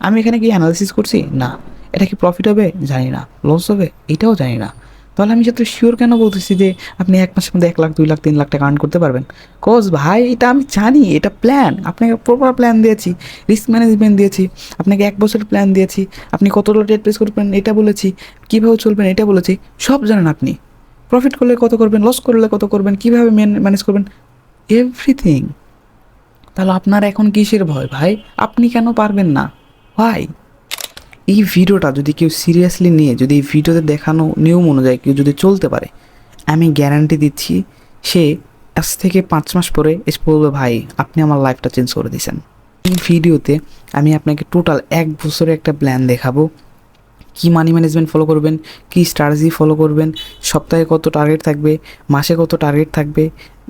আমি এখানে কি অ্যানালিসিস করছি? না। এটা কি প্রফিট হবে? জানি না। লস হবে? এটাও জানি না। তাহলে আমি যাতে শিওর কেন বলতেছি যে আপনি এক মাসের মধ্যে এক লাখ, দুই লাখ, তিন লাখ টাকা আর্ন করতে পারবেন? কজ ভাই, এটা আমি জানি, এটা প্ল্যান আপনাকে প্রপার প্ল্যান দিয়েছি রিস্ক ম্যানেজমেন্ট দিয়েছি, আপনাকে এক বছরের প্ল্যান দিয়েছি, আপনি কত ডেট প্লেস করবেন এটা বলেছি, কীভাবে চলবেন এটা বলেছি, সব জানেন আপনি। প্রফিট করলে কত করবেন লস করলে কত করবেন, কীভাবে ম্যানেজ করবেন এভরিথিং তাহলে আপনার এখন কিসের ভয় ভাই? আপনি কেন পারবেন না? ভাই এই ভিডিওটা যদি কেউ সিরিয়াসলি নিয়ে, যদি এই ভিডিওতে দেখানো নিয়ম অনুযায়ী কেউ যদি চলতে পারে, আমি গ্যারান্টি দিচ্ছি, সে আজ থেকে পাঁচ মাস পরে এসে বলবে, ভাই, আপনি আমার লাইফটা চেঞ্জ করে দিয়েছেন। এই ভিডিওতে আমি আপনাকে টোটাল এক বছরের একটা প্ল্যান দেখাবো। কি মানি ম্যানেজমেন্ট ফলো করবেন, কি স্ট্র্যাটেজি ফলো করবেন, সপ্তাহে কত টার্গেট থাকবে, মাসে কত টার্গেট থাকবে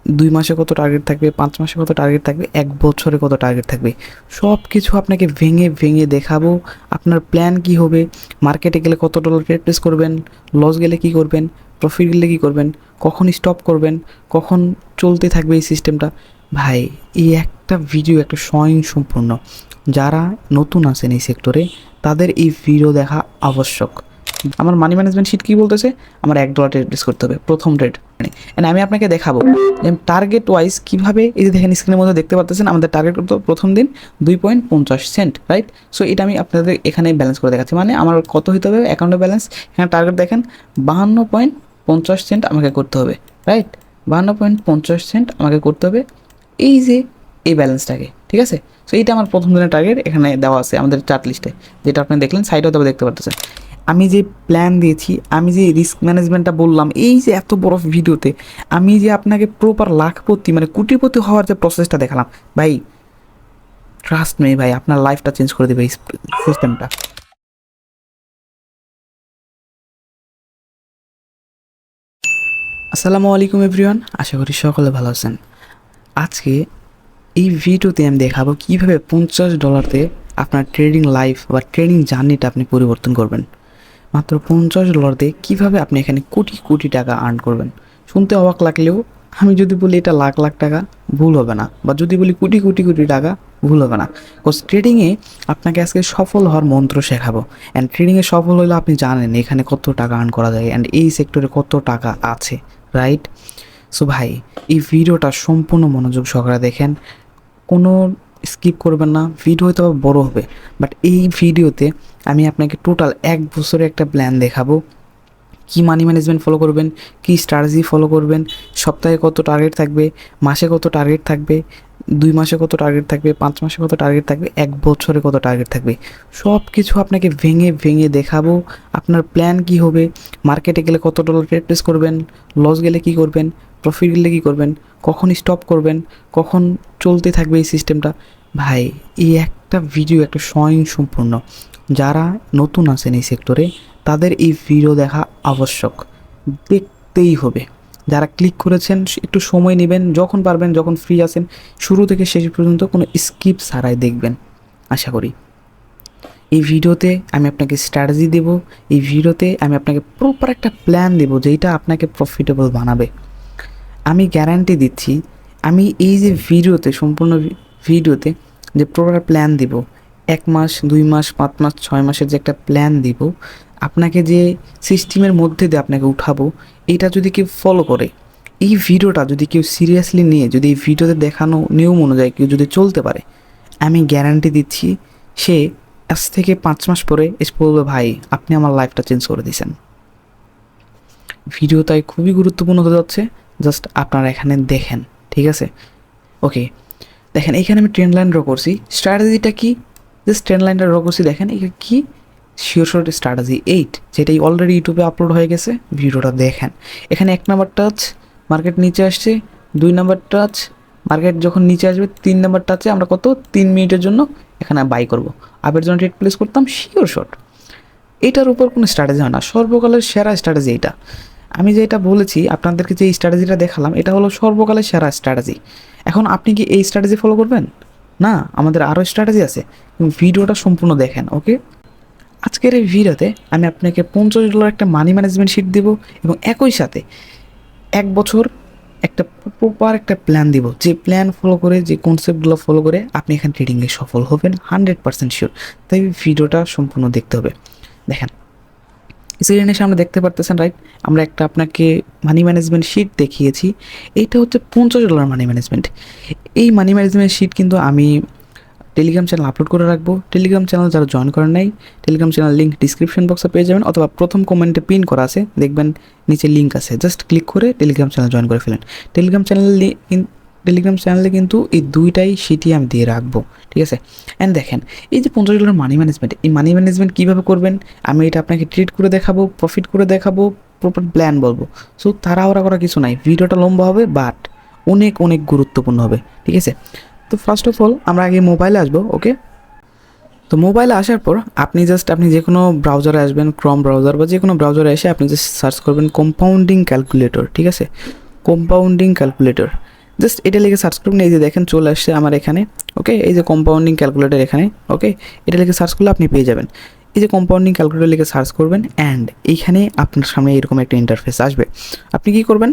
দুই মাসে কত টার্গেট থাকবে, পাঁচ মাসে কত টার্গেট থাকবে, এক বছরে কত টার্গেট থাকবে। সব কিছু আপনাকে ভেঙে ভেঙে দেখাবো। আপনার প্ল্যান কি হবে? মার্কেটে গেলে কত ডলার প্লেস করবেন? লস গেলে কি করবেন? প্রফিট গেলে কি করবেন? কখন স্টপ করবেন? কখন চলতে থাকবে এই সিস্টেমটা ভাই, এই একটা ভিডিও একটা স্বয়ংসম্পূর্ণ। যারা নতুন আছেন এই সেক্টরে তাদের এই ভিডিও দেখা আবশ্যক। আমার মানি ম্যানেজমেন্ট শিট কী বলতেছে? আমার এক ডলার ট্রেড প্লেস করতে হবে, প্রথম ট্রেড মানে। আমি আপনাকে দেখাবো যে টার্গেট ওয়াইজ কীভাবে, এই যে দেখেন স্ক্রিনের মধ্যে দেখতে পাচ্ছেন আমাদের টার্গেট করতো প্রথম দিন দুই পয়েন্ট পঞ্চাশ সেন্ট রাইট সো এটা আমি আপনাদের এখানে ব্যালেন্স করে দেখাচ্ছি। মানে আমার কত হতে হবে? অ্যাকাউন্টে ব্যালেন্স এখানে টার্গেট দেখেন, বাহান্ন পয়েন্ট পঞ্চাশ সেন্ট আমাকে করতে হবে রাইট বাহান্ন পয়েন্ট পঞ্চাশ সেন্ট আমাকে করতে হবে, এই যে, এই ব্যালেন্সটাকে ঠিক আছে? সো এইটা আমার প্রথম দিনের টার্গেট এখানে দেওয়া আছে আমাদের চার্ট লিস্টে যেটা আপনি দেখলেন সাইডেও তবে দেখতে পারতেছেন। আমি যে প্ল্যান দিয়েছি, আমি যে রিস্ক ম্যানেজমেন্টটা বললাম, এই যে এত বড় ভিডিওতে, আমি যে আপনাকে প্রপার লাখপতি মানে কোটিপতি হওয়ার যে প্রসেসটা দেখালাম, ভাই ট্রাস্ট নেই ভাই, আপনার লাইফটা চেঞ্জ করে দেবে এই সিস্টেমটা আসসালামু আলাইকুম এভরিওয়ান আশা করি সকলে ভালো আছেন। আজকে এই ভিডিওতে আমি দেখাবো কীভাবে পঞ্চাশ ডলারতে আপনার ট্রেডিং লাইফ বা ট্রেডিং জার্নিটা আপনি পরিবর্তন করবেন। মাত্র পঞ্চাশ ডলার দিয়ে কীভাবে আপনি এখানে কোটি কোটি টাকা আর্ন করবেন? শুনতে অবাক লাগলেও আমি যদি বলি এটা লাখ লাখ টাকা, ভুল হবে না। বা যদি বলি কোটি কোটি কোটি টাকা, ভুল হবে না। বিকজ ট্রেডিংয়ে আপনাকে আজকে সফল হওয়ার মন্ত্র শেখাবো। অ্যান্ড ট্রেডিংয়ে সফল হলে আপনি জানেন এখানে কত টাকা আর্ন করা যায় অ্যান্ড এই সেক্টরে কত টাকা আছে রাইট সো ভাই, এই ভিডিওটা সম্পূর্ণ মনোযোগ সহকারে দেখেন। কোনো স্কিপ করবেন না ভিডিও হয়তো বড় হবে। বাট এই ভিডিওতে আমি আপনাকে টোটাল এক বছরের একটা প্ল্যান দেখাবো। কি মানি ম্যানেজমেন্ট ফলো করবেন, কি স্ট্র্যাটেজি ফলো করবেন, সপ্তাহে কত টার্গেট থাকবে, মাসে কত টার্গেট থাকবে, দুই মাসে কত টার্গেট থাকবে, পাঁচ মাসে কত টার্গেট থাকবে, এক বছরে কত টার্গেট থাকবে। সব কিছু আপনাকে ভেঙে ভেঙে দেখাবো, আপনার প্ল্যান কি হবে মার্কেটে গেলে কত ডলার ট্রেড প্লেস করবেন লস গেলে কি করবেন প্রফিট গেলে কি করবেন? কখন স্টপ করবেন? কখন চলতে থাকবে এই সিস্টেমটা ভাই, এই একটা ভিডিও একটা স্বয়ংসম্পূর্ণ। যারা নতুন আছেন এই সেক্টরে তাদের এই ভিডিও দেখা আবশ্যক। দেখতেই হবে। যারা ক্লিক করেছেন, একটু সময় নেবেন, যখন পারবেন, যখন ফ্রি আছেন, শুরু থেকে শেষ পর্যন্ত কোনো স্কিপ ছাড়াই দেখবেন। আশা করি। এই ভিডিওতে আমি আপনাকে স্ট্র্যাটেজি দেব। এই ভিডিওতে আমি আপনাকে প্রপার একটা প্ল্যান দেব যেটা আপনাকে প্রফিটেবল বানাবে। আমি গ্যারান্টি দিচ্ছি, আমি এই যে ভিডিওতে সম্পূর্ণ ভিডিওতে যে প্রপার প্ল্যান দিব, এক মাস, দুই মাস, পাঁচ মাস, ছয় মাসের যে একটা প্ল্যান দিব, আপনাকে যে সিস্টেমের মধ্যে দিয়ে আপনাকে উঠাবো, এটা যদি কেউ ফলো করে, এই ভিডিওটা যদি কেউ সিরিয়াসলি নিয়ে, যদি এই ভিডিওতে দেখানো নিয়ম অনুযায়ী কেউ যদি চলতে পারে, আমি গ্যারান্টি দিচ্ছি, সে আজ থেকে পাঁচ মাস পরে এসে বলবে, ভাই, আপনি আমার লাইফটা চেঞ্জ করে দিয়েছেন। ভিডিও তাই খুবই গুরুত্বপূর্ণ হতে যাচ্ছে। জাস্ট আপনারা এখানে দেখেন, ঠিক আছে? ওকে দেখেন, এখানে আমি ট্রেন লাইন ড্র করছি। স্ট্র্যাটেজিটা কি? জাস্ট ট্রেন লাইনটা ড্র করছি, দেখেন, এটা কি? শিওর শর্ট স্ট্র্যাটেজি এইট যেটাই অলরেডি ইউটিউবে আপলোড হয়ে গেছে, ভিডিওটা দেখেন। এখানে এক নাম্বার টাচ মার্কেট নিচে আসছে, দুই নাম্বার টাচ মার্কেট যখন নিচে আসবে, তিন নাম্বার টাচে আমরা কত? তিন মিনিটের জন্য এখানে বাই করব। আপের জন্য ট্রেড প্লেস করতাম শিওর শর্ট এটার উপর কোনো স্ট্র্যাটেজি হয় না। সর্বকালের সেরা স্ট্র্যাটেজি এটা আমি যে এটা বলেছি, আপনাদেরকে যে স্ট্র্যাটেজিটা দেখালাম, এটা হলো সর্বকালের সেরা স্ট্র্যাটেজি এখন আপনি কি এই স্ট্র্যাটেজি ফলো করবেন? না, আমাদের আরও স্ট্র্যাটেজি আছে। ভিডিওটা সম্পূর্ণ দেখেন ওকে আজকের এই ভিডিওতে আমি আপনাকে পঞ্চাশ ডলার একটা মানি ম্যানেজমেন্ট শিট দেব এবং একই সাথে এক বছর একটা প্রপার একটা প্ল্যান দিব। যে প্ল্যান ফলো করে, যে কনসেপ্টগুলো ফলো করে আপনি এখানে ট্রেডিংয়ে সফল হবেন হান্ড্রেড পার্সেন্ট শিওর তাই ভিডিওটা সম্পূর্ণ দেখতে হবে। দেখেন স্ক্রিনে সামনে দেখতে পারতেছেন রাইট আমরা একটা আপনাকে মানি ম্যানেজমেন্ট শিট দেখিয়েছি। এইটা হচ্ছে পঞ্চাশ ডলার মানি ম্যানেজমেন্ট এই মানি ম্যানেজমেন্ট শিট কিন্তু আমি টেলিগ্রাম চ্যানেল আপলোড করে রাখব। টেলিগ্রাম চ্যানেল যারা জয়েন করেন নাই টেলিগ্রাম চ্যানেল লিঙ্ক ডিসক্রিপশন বক্সে পেয়ে যাবেন, অথবা প্রথম কমেন্টে পিন করা আছে, দেখবেন নিচে লিঙ্ক আছে। জাস্ট ক্লিক করে টেলিগ্রাম চ্যানেল জয়েন করে ফেলেন। টেলিগ্রাম চ্যানেল টেলিগ্রাম চ্যানেলে কিন্তু এই দুইটাই সিটি আমি দিয়ে রাখব, ঠিক আছে? অ্যান্ড দেখেন, এই যে পঞ্চাশ ডলার মানি ম্যানেজমেন্ট এই মানি ম্যানেজমেন্ট কীভাবে করবেন? আমি এটা আপনাকে ট্রিট করে দেখাবো প্রফিট করে দেখাবো প্রপার প্ল্যান বলব। সো তাড়াহুড়া করা কিছু নাই, ভিডিওটা লম্বা হবে বাট অনেক অনেক গুরুত্বপূর্ণ হবে, ঠিক আছে? তো ফার্স্ট অফ অল আমরা আগে মোবাইলে আসব ওকে তো মোবাইলে আসার পর আপনি জাস্ট আপনি যে কোনো ব্রাউজারে আসবেন ক্রম ব্রাউজার বা যে কোনো ব্রাউজারে এসে আপনি জাস্ট সার্চ করবেন কম্পাউন্ডিং ক্যালকুলেটর ঠিক আছে? কম্পাউন্ডিং ক্যালকুলেটর জাস্ট এটা লিখে সার্চ করবেন এই যে দেখেন চলে আসছে আমার এখানে ওকে এই যে কম্পাউন্ডিং ক্যালকুলেটর এখানে ওকে এটা লিখে সার্চ করলে আপনি পেয়ে যাবেন। এই যে কম্পাউন্ডিং ক্যালকুলেটর লিখে সার্চ করবেন অ্যান্ড এইখানে আপনার সামনে এরকম একটা ইন্টারফেস আসবে। আপনি কি করবেন?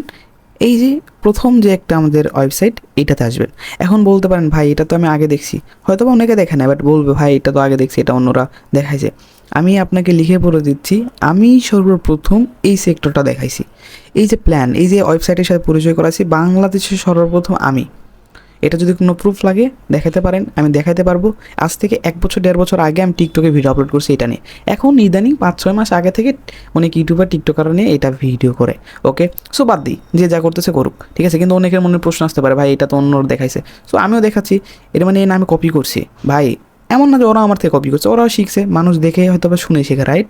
এই যে প্রথম যে একটা আমাদের ওয়েবসাইট এটাতে আসবেন। এখন বলতে পারেন, ভাই, এটা তো আমি আগে দেখছি। হয়তো বা অনেকে দেখে না বাট বলবে, ভাই, এটা তো আগে দেখছি, এটা অন্যরা দেখাইছে। আমি আপনাকে লিখে পড়ে দিচ্ছি, আমি সর্বপ্রথম এই সেক্টরটা দেখাইছি। এই যে প্ল্যান এই যে ওয়েবসাইটের সাথে পরিচয় করাছি বাংলাদেশে সর্বপ্রথম আমি। এটা যদি কোনো প্রুফ লাগে দেখাতে পারেন, আমি দেখাতে পারব। আজ থেকে এক বছর, দেড় বছর আগে আমি টিকটকে ভিডিও আপলোড করছি এটা নিয়ে। এখন ইদানিং পাঁচ, ছয় মাস আগে থেকে অনেক ইউটিউবার টিকটকার নিয়ে এটা ভিডিও করে ওকে সো বাদ দিই যে যা করতেছে করুক, ঠিক আছে? কিন্তু অনেকের মনে প্রশ্ন আসতে পারে, ভাই, এটা তো অন্য দেখাইছে। সো আমিও দেখাচ্ছি এটা মানে না আমি কপি করছি। ভাই এমন না যে ওরা আমার থেকে কপি করছে ওরাও শিখছে, মানুষ দেখে হয়তো বা শুনে শেখে রাইট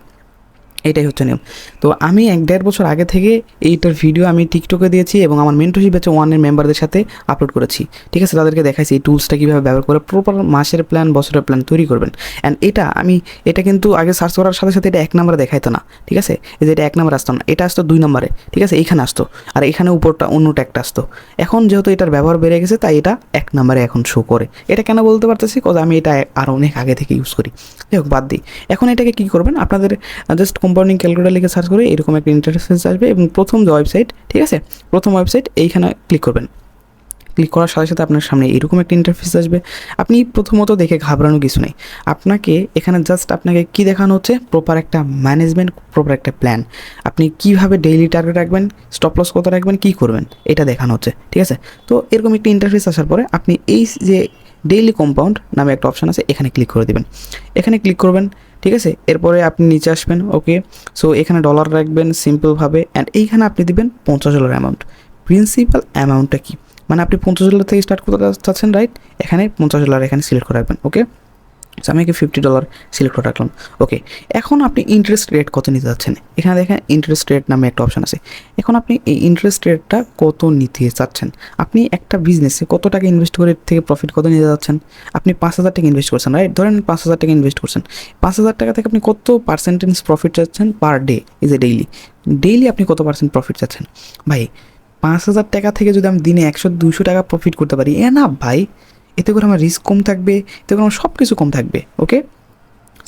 এটাই হচ্ছে নিয়ম। তো আমি এক দেড় বছর আগে থেকে এইটার ভিডিও আমি টিকটকে দিয়েছি এবং আমার মেন্টরশিপ আছে ওয়ানের মেম্বারদের সাথে আপলোড করেছি। ঠিক আছে? তাদেরকে দেখাইছি এই টুলসটা কীভাবে ব্যবহার করে প্রপার মাসের প্ল্যান বছরের প্ল্যান তৈরি করবেন। অ্যান্ড এটা আমি, এটা কিন্তু আগে সার্চ করার সাথে সাথে এটা এক নম্বরে দেখাইতো না। ঠিক আছে? এই যে এটা এক নম্বরে আসতো না। এটা আসতো দুই নম্বরে ঠিক আছে? এইখানে আসতো। আর এখানে উপরটা অন্যটা একটা আসতো। এখন যেহেতু এটার ব্যবহার বেড়ে গেছে, তাই এটা এক নম্বরে এখন শো করে। এটা কেন বলতে পারতেছি? কজ আমি এটা আর অনেক আগে থেকে ইউজ করি। যাই হোক, বাদ দিই। এখন এটাকে কী করবেন? আপনাদের জাস্ট কম্পাউন্ডিং ক্যালকুলেটার লিখে সার্চ করে এরকম একটা ইন্টারফেস আসবে এবং প্রথম যে ওয়েবসাইট ঠিক আছে? প্রথম ওয়েবসাইট এইখানে ক্লিক করবেন। ক্লিক করার সাথে সাথে আপনার সামনে এরকম একটা ইন্টারফেস আসবে। আপনি প্রথমত দেখে ঘাবড়ানো কিছু নেই। আপনাকে এখানে জাস্ট আপনাকে কি দেখানো হচ্ছে? প্রপার একটা ম্যানেজমেন্ট প্রপার একটা প্ল্যান আপনি কীভাবে ডেইলি টার্গেট রাখবেন স্টপ লস কত রাখবেন, কী করবেন, এটা দেখানো হচ্ছে, ঠিক আছে? তো এরকম একটা ইন্টারফেস আসার পরে আপনি এই যে ডেইলি কম্পাউন্ড নামে একটা অপশান আছে, এখানে ক্লিক করে দেবেন। এখানে ক্লিক করবেন, ঠিক আছে? এরপরে আপনি নিচে আসবেন ওকে সো এখানে ডলার রাখবেন সিম্পলভাবে অ্যান্ড এইখানে আপনি দিবেন পঞ্চাশ ডলার অ্যামাউন্ট প্রিন্সিপাল অ্যামাউন্টটা কি? মানে আপনি পঞ্চাশ ডলার থেকে স্টার্ট করতে চাচ্ছেন রাইট এখানে পঞ্চাশ ডলার এখানে সিলেক্ট করে রাখবেন ওকে সো আমি ফিফটি ডলার সিলেক্ট করে রাখলাম ওকে এখন আপনি ইন্টারেস্ট রেট কত নিতে চাচ্ছেন এখানে দেখেন ইন্টারেস্ট রেট নামে একটা অপশান আছে। এখন আপনি এই ইন্টারেস্ট রেটটা কত নিতে চাচ্ছেন? আপনি একটা বিজনেসে কত টাকা ইনভেস্ট করে থেকে প্রফিট কত নিতে চাচ্ছেন আপনি পাঁচ হাজার টাকা ইনভেস্ট করছেন রাইট ধরেন পাঁচ হাজার টাকা ইনভেস্ট করছেন। পাঁচ হাজার টাকা থেকে আপনি কত পার্সেন্টেজ প্রফিট চাচ্ছেন per day is a daily daily আপনি কত পার্সেন্ট প্রফিট চাচ্ছেন? ভাই পাঁচ হাজার টাকা থেকে যদি আমি দিনে একশো দুশো টাকা প্রফিট করতে পারি, এ না ভাই, এতে করে আমার রিস্ক কম থাকবে, এতে করে আমার সব কিছু কম থাকবে ওকে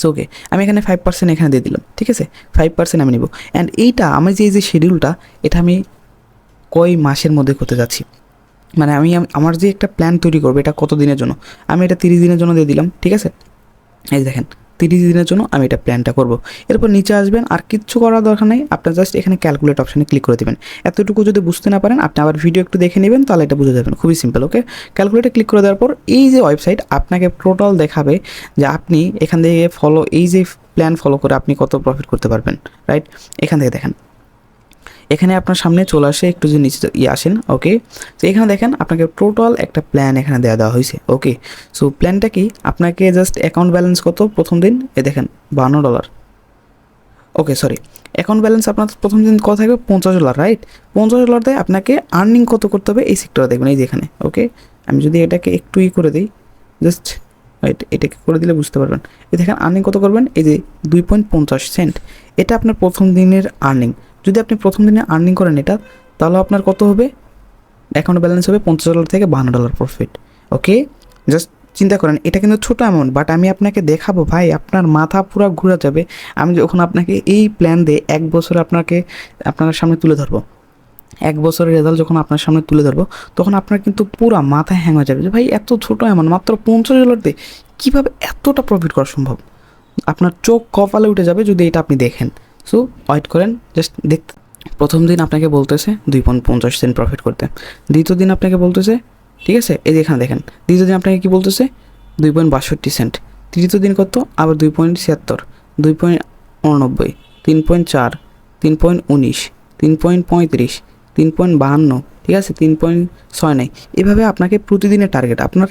সো ওকে আমি এখানে ফাইভ পার্সেন্ট এখানে দিয়ে দিলাম, ঠিক আছে? ফাইভ পার্সেন্ট আমি নেব। অ্যান্ড এইটা, আমি যে এই যে শিডিউলটা এটা আমি কয় মাসের মধ্যে করতে যাচ্ছি? মানে আমি আমার যে একটা প্ল্যান তৈরি করব, এটা কত দিনের জন্য? আমি এটা তিরিশ দিনের জন্য দিয়ে দিলাম, ঠিক আছে? এই দেখেন তিরিশ দিনের জন্য আমি এটা প্ল্যানটা করব। এরপর নিচে আসবেন, আর কিচ্ছু করার দরকার নেই। আপনার জাস্ট এখানে ক্যালকুলেট অপশানে ক্লিক করে দেবেন। এতটুকু যদি বুঝতে না পারেন, আপনি আবার ভিডিও একটু দেখে নেবেন, তাহলে এটা বুঝে যাবেন। খুবই সিম্পল ওকে ক্যালকুলেটে ক্লিক করে দেওয়ার পর এই যে ওয়েবসাইট আপনাকে টোটাল দেখাবে যে আপনি এখান থেকে ফলো এই যে প্ল্যান ফলো করে আপনি কত প্রফিট করতে পারবেন রাইট এখান থেকে দেখেন। এখানে আপনার সামনে চলে আসে, একটু যদি নিচে ইয়ে আসেন ওকে তো এখানে দেখেন আপনাকে টোটাল একটা প্ল্যান এখানে দেওয়া দেওয়া হয়েছে ওকে সো প্ল্যানটা কি? আপনাকে জাস্ট অ্যাকাউন্ট ব্যালেন্স কত প্রথম দিন? এ দেখেন, বান্ন dollar okay sorry account balance আপনার প্রথম দিন কত থাকবে? পঞ্চাশ ডলার রাইট পঞ্চাশ ডলার দেয় আপনাকে আর্নিং কত করতে হবে? এই সেক্টরে দেখবেন, এই যে এখানে ওকে আমি যদি এটাকে একটু ই করে দিই জাস্ট রাইট এটাকে করে দিলে বুঝতে পারবেন। এই দেখেন আর্নিং কত করবেন? এই যে দুই পয়েন্ট পঞ্চাশ সেন্ট এটা আপনার প্রথম দিনের আর্নিং যদি আপনি প্রথম দিনে আর্নিং করেন এটা, তাহলে আপনার কত হবে? অ্যাকাউন্ট ব্যালেন্স হবে পঞ্চাশ ডলার থেকে বান্ন ডলার প্রফিট ওকে জাস্ট চিন্তা করেন, এটা কিন্তু ছোটো অ্যামাউন্ট বাট আমি আপনাকে দেখাবো ভাই, আপনার মাথা পুরো ঘুরে যাবে। আমি যখন আপনাকে এই প্ল্যান দিয়ে এক বছর আপনাকে, আপনার সামনে তুলে ধরবো, এক বছরের রেজাল্ট যখন আপনার সামনে তুলে ধরবো, তখন আপনার কিন্তু পুরো মাথায় হ্যাং হয়ে যাবে যে, ভাই, এত ছোটো অ্যামাউন্ট মাত্র পঞ্চাশ ডলার দিয়ে কীভাবে এতটা প্রফিট করা সম্ভব? আপনার চোখ কপালে উঠে যাবে যদি এটা আপনি দেখেন। সো ওয়েট করেন জাস্ট দেখ। প্রথম দিন আপনাকে বলতেছে দুই পয়েন্ট পঞ্চাশ সেন্ট প্রফিট করতে। দ্বিতীয় দিন আপনাকে বলতেছে, ঠিক আছে? এই এখানে দেখেন, দ্বিতীয় দিন আপনাকে কি বলতেছে? দুই পয়েন্ট বাষট্টি সেন্ট। তৃতীয় দিন কত? আবার দুই পয়েন্ট ছিয়াত্তর, দুই পয়েন্ট উননব্বই, তিন পয়েন্ট চার, তিন পয়েন্ট উনিশ, তিন পয়েন্ট পঁয়ত্রিশ, তিন পয়েন্ট বাহান্ন, ঠিক আছে? তিন পয়েন্ট ছয় নাই। এভাবে আপনাকে প্রতিদিনের টার্গেট আপনার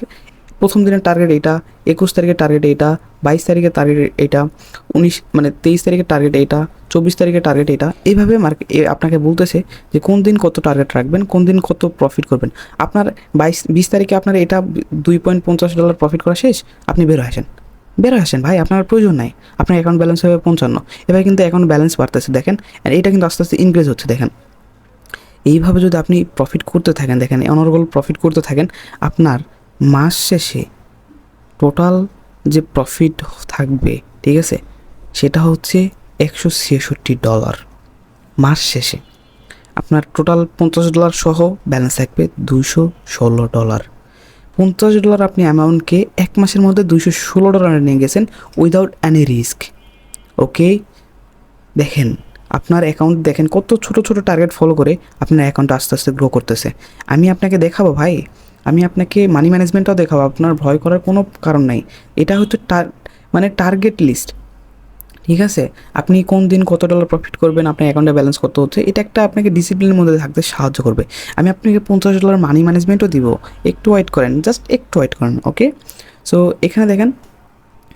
প্রথম দিনের টার্গেট এটা একুশ তারিখের টার্গেট এটা বাইশ তারিখের টার্গেট এটা উনিশ মানে তেইশ তারিখের টার্গেট এটা চব্বিশ তারিখের টার্গেট এটা এইভাবে মার্কেট আপনাকে বলতেছে যে কোন দিন কত টার্গেট রাখবেন, কোন দিন কত প্রফিট করবেন। আপনার বাইশ, বিশ তারিখে আপনার এটা দুই পয়েন্ট পঞ্চাশ ডলার প্রফিট করা শেষ, আপনি বেরো আসেন। বের আসেন, ভাই, আপনার প্রয়োজন নাই। আপনার অ্যাকাউন্ট ব্যালেন্স হবে পঞ্চান্ন। এবার কিন্তু অ্যাকাউন্ট ব্যালেন্স বাড়তেছে, দেখেন, আর এটা কিন্তু আস্তে আস্তে ইনক্রিজ হচ্ছে, দেখেন। এইভাবে যদি আপনি প্রফিট করতে থাকেন, দেখেন অনর্গল প্রফিট করতে থাকেন, আপনার মাস শেষে টোটাল যে প্রফিট থাকবে, ঠিক আছে? সেটা হচ্ছে একশো ছেষট্টি ডলার মাস শেষে। আপনার টোটাল পঞ্চাশ ডলার সহ ব্যালেন্স থাকবে দুশো ষোলো ডলার পঞ্চাশ ডলার আপনি অ্যামাউন্টকে এক মাসের মধ্যে দুশো ষোলো ডলারে নিয়ে গেছেন উইদাউট অ্যানি রিস্ক ওকে দেখেন, আপনার অ্যাকাউন্ট দেখেন কত ছোট ছোট টার্গেট ফলো করে আপনার অ্যাকাউন্ট আস্তে আস্তে গ্রো করতেছে। আমি আপনাকে দেখাবো ভাই আমি আপনাকে মানি ম্যানেজমেন্টটাও দেখাবো, আপনার ভয় করার কোনো কারণ নাই। এটা হচ্ছে টার মানে টার্গেট লিস্ট ঠিক আছে? আপনি কোন দিন কত ডলার প্রফিট করবেন, আপনার অ্যাকাউন্টে ব্যালেন্স কত হচ্ছে, এটা একটা আপনাকে ডিসিপ্লিনের মধ্যে থাকতে সাহায্য করবে। আমি আপনাকে পঞ্চাশ ডলার মানি ম্যানেজমেন্টও দিব, একটু ওয়েট করেন জাস্ট একটু ওয়েট করেন ওকে সো এখানে দেখেন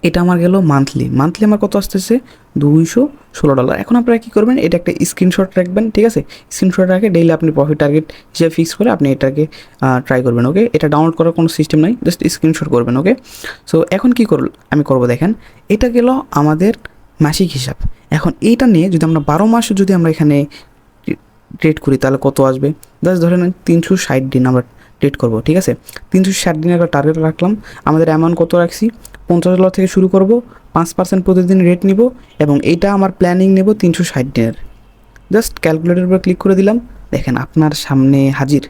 এটা আমার গেল মান্থলি মান্থলি আমার কত আসতেছে? দুইশো ষোলো ডলার এখন আপনারা কী করবেন? এটা একটা স্ক্রিনশট রাখবেন, ঠিক আছে? স্ক্রিনশট রাখে ডেইলি আপনি প্রফিট টার্গেট হিসেবে ফিক্স করে আপনি এটাকে ট্রাই করবেন ওকে এটা ডাউনলোড করার কোনো সিস্টেম নাই জাস্ট স্ক্রিনশট করবেন ওকে সো এখন কী করল, আমি করব দেখেন। এটা গেল আমাদের মাসিক হিসাব। এখন এইটা নিয়ে যদি আমরা বারো মাস যদি আমরা এখানে ট্রেড করি, তাহলে কত আসবে? জাস্ট ধরে নেন তিনশো ষাট দিন আমরা ট্রেড করব, ঠিক আছে? তিনশো ষাট দিনের একটা টার্গেট রাখলাম। আমাদের অ্যামাউন্ট কত রাখছি? পঞ্চাশ ডলার থেকে শুরু করব, পাঁচ পার্সেন্ট প্রতিদিন রেট নিব এবং এটা আমার প্ল্যানিং নেব তিনশো ষাট দিনের। জাস্ট ক্যালকুলেটরের উপর ক্লিক করে দিলাম, দেখেন আপনার সামনে হাজির।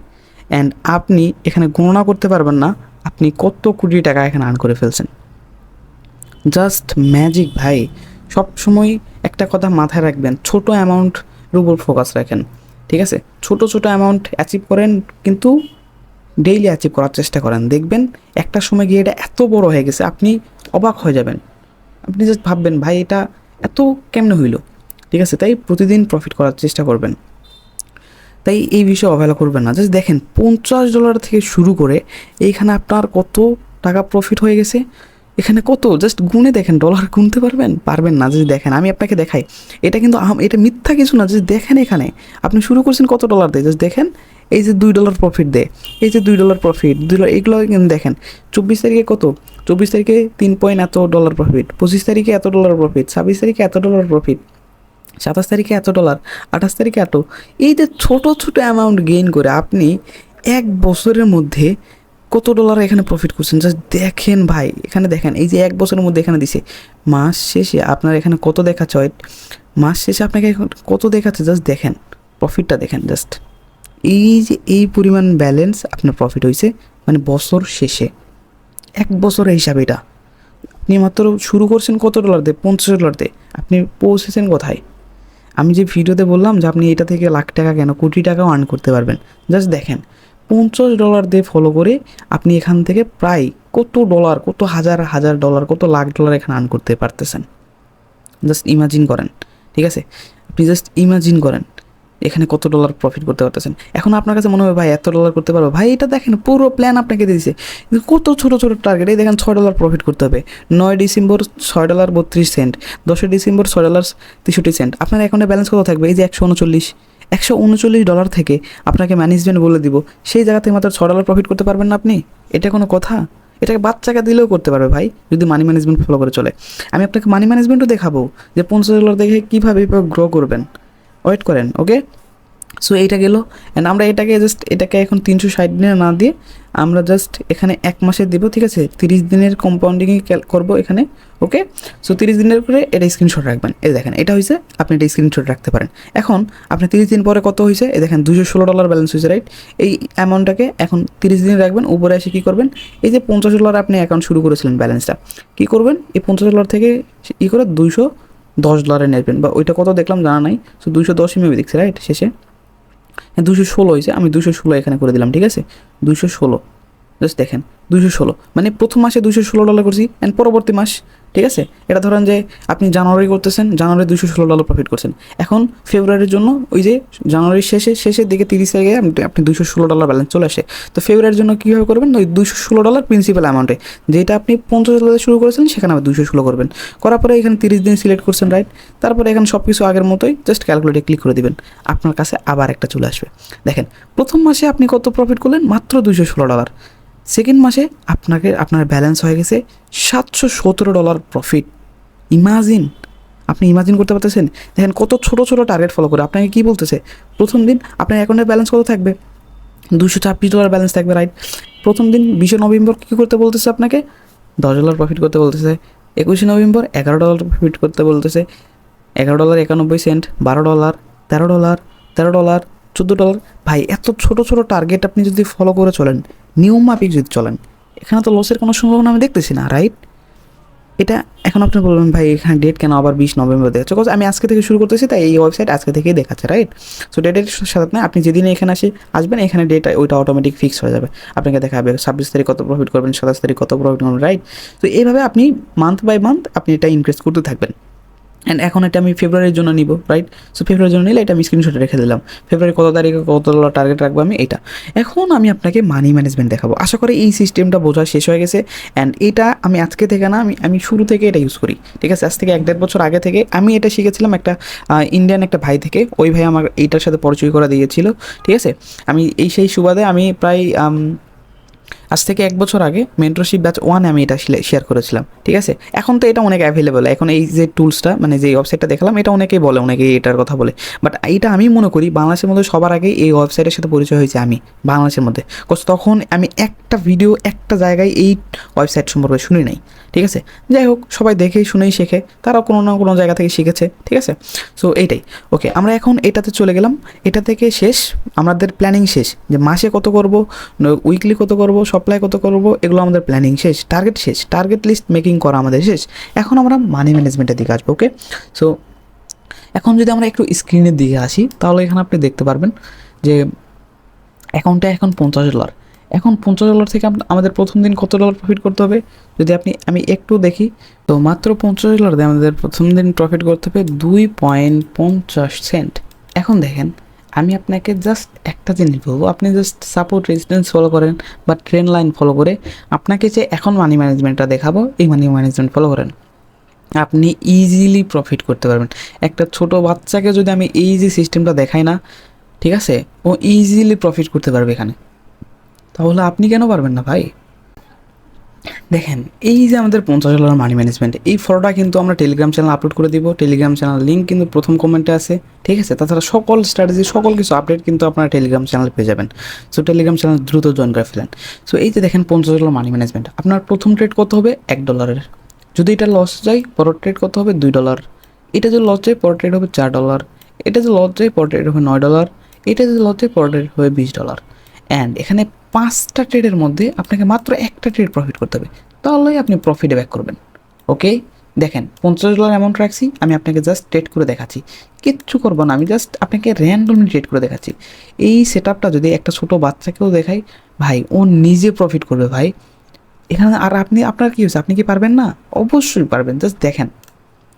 অ্যান্ড আপনি এখানে গণনা করতে পারবেন না, আপনি কত কোটি টাকা এখানে আর্ন করে ফেলছেন। জাস্ট ম্যাজিক ভাই, সব সময় একটা কথা মাথায় রাখবেন, ছোট অ্যামাউন্টের উপর ফোকাস রাখেন, ঠিক আছে? ছোট ছোট অ্যামাউন্ট অ্যাচিভ করেন, কিন্তু ডেইলি অ্যাচিভ করার চেষ্টা করেন। দেখবেন একটা সময় গিয়ে এটা এত বড় হয়ে গেছে, আপনি অবাক হয়ে যাবেন। আপনি জাস্ট ভাববেন, ভাই, এটা এত কেমনে হইল? ঠিক আছে, তাই প্রতিদিন প্রফিট করার চেষ্টা করবেন। তাই এই বিষয়ে অবহেলা করবেন না। জাস্ট দেখেন, পঞ্চাশ ডলার থেকে শুরু করে এইখানে আপনার কত টাকা প্রফিট হয়ে গেছে? এখানে কত? জাস্ট গুনে দেখেন ডলার গুনতে পারবেন? পারবেন না। যদি দেখেন, আমি আপনাকে দেখাই। এটা কিন্তু এটা মিথ্যা কিছু না। জাস্ট দেখেন এখানে। আপনি শুরু করছেন কত ডলার দিয়ে? জাস্ট দেখেন এই যে দুই ডলার প্রফিট দেয় এই যে দুই ডলার প্রফিট দুই ডলার এগুলো কিন্তু দেখেন, চব্বিশ তারিখে কত? চব্বিশ তারিখে তিন পয়েন্ট এত ডলার প্রফিট পঁচিশ তারিখে এত ডলার প্রফিট ছাব্বিশ তারিখে এত ডলার প্রফিট সাতাশ তারিখে এত ডলার আঠাশ তারিখে এত। এই যে ছোট ছোট অ্যামাউন্ট গেইন করে আপনি এক বছরের মধ্যে কত ডলার এখানে প্রফিট করছেন? জাস্ট দেখেন ভাই, এখানে দেখেন, এই যে এক বছরের মধ্যে এখানে দিছে। মাস শেষে আপনার এখানে কত দেখাচ্ছে? মাস শেষে আপনাকে কত দেখাচ্ছে? জাস্ট দেখেন প্রফিটটা দেখেন জাস্ট এই যে এই পরিমাণ ব্যালেন্স আপনার প্রফিট হয়েছে মানে বছর শেষে। এক বছরের হিসাবে এটা। আপনি মাত্র শুরু করছেন কত ডলার দিয়ে? পঞ্চাশ ডলার দিয়ে। আপনি পৌঁছেছেন কোথায়? আমি যে ভিডিওতে বললাম যে আপনি এটা থেকে লাখ টাকা কেন, কোটি টাকাও আর্ন করতে পারবেন। জাস্ট দেখেন, পঞ্চাশ ডলার দিয়ে ফলো করে আপনি এখান থেকে প্রায় কত ডলার কত হাজার হাজার ডলার কত লাখ ডলার এখানে আর্ন করতে পারতেছেন। জাস্ট ইমাজিন করেন, ঠিক আছে? আপনি জাস্ট ইমাজিন করেন। এখানে কত ডলার প্রফিট করতে পারতেছেন? এখন আপনার কাছে মনে হবে, ভাই, এত ডলার করতে পারব। ভাই, এটা দেখেন, পুরো প্ল্যান আপনাকে দিয়েছে। কত ছোটো ছোটো টার্গেট এই দেখেন, ছয় ডলার প্রফিট করতে হবে। নয় ডিসেম্বর, ছয় ডলার বত্রিশ সেন্ট দশই ডিসেম্বর, ছয় ডলার তেষট্টি সেন্ট আপনার অ্যাকাউন্টে ব্যালেন্স কত থাকবে? এই যে একশো উনচল্লিশ। একশো উনচল্লিশ ডলার থেকে আপনাকে ম্যানেজমেন্ট বলে দিব। সেই জায়গা থেকে মাত্র ছয় ডলার প্রফিট করতে পারবেন না আপনি? এটা কোনো কথা? এটাকে বাচ্চাকে দিলেও করতে পারবে ভাই, যদি মানি ম্যানেজমেন্ট ফলো করে চলে। আমি আপনাকে মানি ম্যানেজমেন্টও দেখাবো, যে পঞ্চাশ ডলার দেখে কীভাবে গ্রো করবেন। ওয়েট করেন ওকে সো এইটা গেল অ্যান্ড আমরা এটাকে জাস্ট এটাকে এখন তিনশো ষাট দিনে না দিয়ে আমরা জাস্ট এখানে এক মাসে দেবো, ঠিক আছে? তিরিশ দিনের কম্পাউন্ডিংয়ে করব এখানে ওকে সো তিরিশ দিনের করে এটা স্ক্রিনশট রাখবেন। এই দেখেন, এটা হয়েছে আপনি এটা স্ক্রিনশট রাখতে পারেন। এখন, আপনি তিরিশ দিন পরে কত হয়েছে এই দেখেন দুশো ষোলো ডলার ব্যালেন্স হয়েছে রাইট এই অ্যামাউন্টটাকে এখন তিরিশ দিন রাখবেন, উপরে এসে কী করবেন? এই যে পঞ্চাশ ডলার আপনি অ্যাকাউন্ট শুরু করেছিলেন ব্যালেন্সটা কী করবেন? এই পঞ্চাশ ডলার থেকে ই করে দুইশো দশ ডলারে নেবেন। বা ওইটা কত দেখলাম জানা নাই। সো দুশো দশ মেবি দেখছি রাইট শেষে। হ্যাঁ দুশো ষোলো হয়েছে। আমি দুশো ষোলো এখানে করে দিলাম, ঠিক আছে? দুশো ষোলো। জাস্ট দেখেন দুশো ষোলো। মানে প্রথম মাসে দুশো ষোলো ডলার করছি অ্যান্ড পরবর্তী মাস ঠিক আছে? এটা ধরেন যে আপনি জানুয়ারি করতেছেন, জানুয়ারি দুশো ষোলো ডলার প্রফিট করছেন। এখন ফেব্রুয়ারির জন্য ওই যে জানুয়ারির শেষে, শেষের দিকে তিরিশ তারিখে আপনি দুশো ষোলো ডলার ব্যালেন্স চলে আসে। তো ফেব্রুয়ারির জন্য কীভাবে করবেন? ওই দুশো ষোলো ডলার প্রিন্সিপাল অ্যামাউন্টে যেটা আপনি পঞ্চাশ ডলার শুরু করেছেন সেখানে আবার দুশো ষোলো করবেন। করার পরে এখানে তিরিশ দিন সিলেক্ট করছেন রাইট তারপরে এখানে সব কিছু আগের মতোই জাস্ট ক্যালকুলেটে ক্লিক করে দিবেন। আপনার কাছে আবার একটা চলে আসবে। দেখেন, প্রথম মাসে আপনি কত প্রফিট করলেন? মাত্র দুশো ষোলো ডলার সেকেন্ড মাসে আপনাকে আপনার ব্যালেন্স হয়ে গেছে সাতশো সতেরো ডলার প্রফিট ইমাজিন আপনি ইমাজিন করতে পারতেছেন, দেখেন কত ছোট ছোট টার্গেট ফলো করে। আপনাকে কী বলতেছে? প্রথম দিন আপনার অ্যাকাউন্টের ব্যালেন্স কত থাকবে? দুশো ছাব্বিশ ডলার ব্যালেন্স থাকবে রাইট প্রথম দিন বিশে নভেম্বর কী করতে বলতেছে আপনাকে? দশ ডলার প্রফিট করতে বলতেছে। একুশে নভেম্বর এগারো ডলার প্রফিট করতে বলতেছে। এগারো ডলার একানব্বই সেন্ট বারো ডলার তেরো ডলার তেরো ডলার চোদ্দ ডলার ভাই, এত ছোট ছোট টার্গেট আপনি যদি ফলো করে চলেন নিয়ম মাফিক যদি চলেন, এখানে তো লসের কোনো সম্ভাবনা আমি দেখতেছি না রাইট এটা এখন আপনি বলবেন ভাই, এখানে ডেট কেন আবার বিশ নভেম্বর দেখাচ্ছে? বিকজ আমি আজকে থেকে শুরু করতেছি, তাই এই ওয়েবসাইট আজকে থেকেই দেখাচ্ছে রাইট সো ডেটের সাথে না আপনি যেদিন এখানে আসে, আসবেন, এখানে ডেট ওইটা অটোমেটিক ফিক্স হয়ে যাবে। আপনাকে দেখাবে ছাব্বিশ তারিখ কত প্রফিট করবেন, সাতাশ তারিখ কত প্রফিট করবেন রাইট তো এইভাবে আপনি মান্থ বাই মান্থ আপনি এটা ইনক্রিজ করতে থাকবেন। অ্যান্ড এখন এটা আমি ফেব্রুয়ারির জন্য নিব রাইট সো ফেব্রুয়ারির জন্য নিলে এটা আমি স্ক্রিনশটে রেখে দিলাম। ফেব্রুয়ারি কত তারিখে কত টার্গেট রাখব আমি? এটা। এখন আমি আপনাকে মানি ম্যানেজমেন্ট দেখাবো। আশা করি এই সিস্টেমটা বোঝা শেষ হয়ে গেছে। অ্যান্ড এটা আমি আজকে থেকে না, আমি আমি শুরু থেকে এটা ইউজ করি। ঠিক আছে? আজ থেকে এক দেড় বছর আগে থেকে আমি এটা শিখেছিলাম একটা ইন্ডিয়ান একটা ভাই থেকে। ওই ভাই আমার এইটার সাথে পরিচয় করা দিয়েছিল। ঠিক আছে? আমি এই সেই সুবাদে আমি প্রায় আজ থেকে এক বছর আগে মেন্টরশিপ ব্যাচ ওয়ানে আমি এটা শেয়ার করেছিলাম, ঠিক আছে? এখন তো এটা অনেক অ্যাভেলেবল এখন এই যে টুলসটা মানে যে ওয়েবসাইটটা দেখলাম, এটা অনেকেই বলে, অনেকেই এটার কথা বলে। বাট এইটা আমি মনে করি বাংলাদেশের মধ্যে সবার আগে এই ওয়েবসাইটের সাথে পরিচয় হয়েছে আমি, বাংলাদেশের মধ্যে। তখন আমি একটা ভিডিও একটা জায়গায় এই ওয়েবসাইট সম্পর্কে শুনি নাই। ঠিক আছে? যাই হোক, সবাই দেখেই শুনেই শেখে। তারাও কোনো না কোনো জায়গা থেকে শিখেছে, ঠিক আছে? সো এইটাই। ওকে আমরা এখন এটাতে চলে গেলাম। এটা থেকে শেষ, আমাদের প্ল্যানিং শেষ। যে মাসে কত করব উইকলি কত করব সপ্লাই কত করব, এগুলো আমাদের প্ল্যানিং শেষ টার্গেট শেষ টার্গেট লিস্ট মেকিং করা আমাদের শেষ। এখন আমরা মানি ম্যানেজমেন্টের দিকে আসব ওকে সো এখন যদি আমরা একটু স্ক্রিনের দিকে আসি, তাহলে এখানে আপনি দেখতে পারবেন যে অ্যাকাউন্টে এখন পঞ্চাশ ডলার এখন পঞ্চাশ ডলার থেকে আম- আমাদের প্রথম দিন কত ডলার প্রফিট করতে হবে? যদি আপনি, আমি একটু দেখি, তো মাত্র পঞ্চাশ ডলার দিয়ে আমাদের প্রথম দিন প্রফিট করতে হবে দুই পয়েন্ট পঞ্চাশ সেন্ট এখন দেখেন, আমি আপনাকে জাস্ট একটা জিনিস বলব, আপনি জাস্ট সাপোর্ট রেজিস্ট্যান্স ফলো করেন বা ট্রেন লাইন ফলো করে আপনাকে যে এখন মানি ম্যানেজমেন্টটা দেখাবো, এই মানি ম্যানেজমেন্ট ফলো করেন। আপনি ইজিলি প্রফিট করতে পারবেন। একটা ছোট বাচ্চাকে যদি আমি এই যে সিস্টেমটা দেখাই না, ঠিক আছে, ও ইজিলি প্রফিট করতে পারবে এখানে। তাহলে আপনি কেন পারবেন না ভাই? দেখেন, এই যে আমাদের পঞ্চাশ ডলার মানি ম্যানেজমেন্ট এই ফটোটা কিন্তু আমরা টেলিগ্রাম চ্যানেল আপলোড করে দিব। টেলিগ্রাম চ্যানেল লিঙ্ক কিন্তু প্রথম কমেন্টে আছে, ঠিক আছে? তাছাড়া সকল স্ট্র্যাটেজি সকল কিছু আপডেট কিন্তু আপনারা টেলিগ্রাম চ্যানেল পেয়ে যাবেন। সো টেলিগ্রাম চ্যানেল দ্রুত জয়েন করে ফেলেন। সো এই যে দেখেন পঞ্চাশ ডলার মানি ম্যানেজমেন্ট আপনার প্রথম ট্রেড কত হবে? এক ডলারের যদি এটা লস যায়, পরের ট্রেড কত হবে? দুই ডলার এটা যদি লস যায়, পরের ট্রেড হবে চার ডলার এটা যদি লস যায়, পরের ট্রেড হবে নয় ডলার এটা যদি লস যায়, পরের ট্রেড হবে বিশ ডলার অ্যান্ড এখানে পাঁচটা ট্রেডের মধ্যে আপনাকে মাত্র একটা ট্রেড প্রফিট করতে হবে। তাহলেই আপনি প্রফিটে ব্যাক করবেন। ওকে দেখেন, পঞ্চাশ ডলার অ্যামাউন্ট রাখছি, আমি আপনাকে জাস্ট ট্রেড করে দেখাচ্ছি। কিচ্ছু করব না, আমি জাস্ট আপনাকে র্যান্ডমলি ট্রেড করে দেখাচ্ছি। এই সেট যদি একটা ছোটো বাচ্চাকেও দেখাই, ভাই, ও নিজে প্রফিট করবে ভাই। এখানে আর আপনি, আপনার কী হয়েছে? আপনি কি পারবেন না? অবশ্যই পারবেন জাস্ট দেখেন।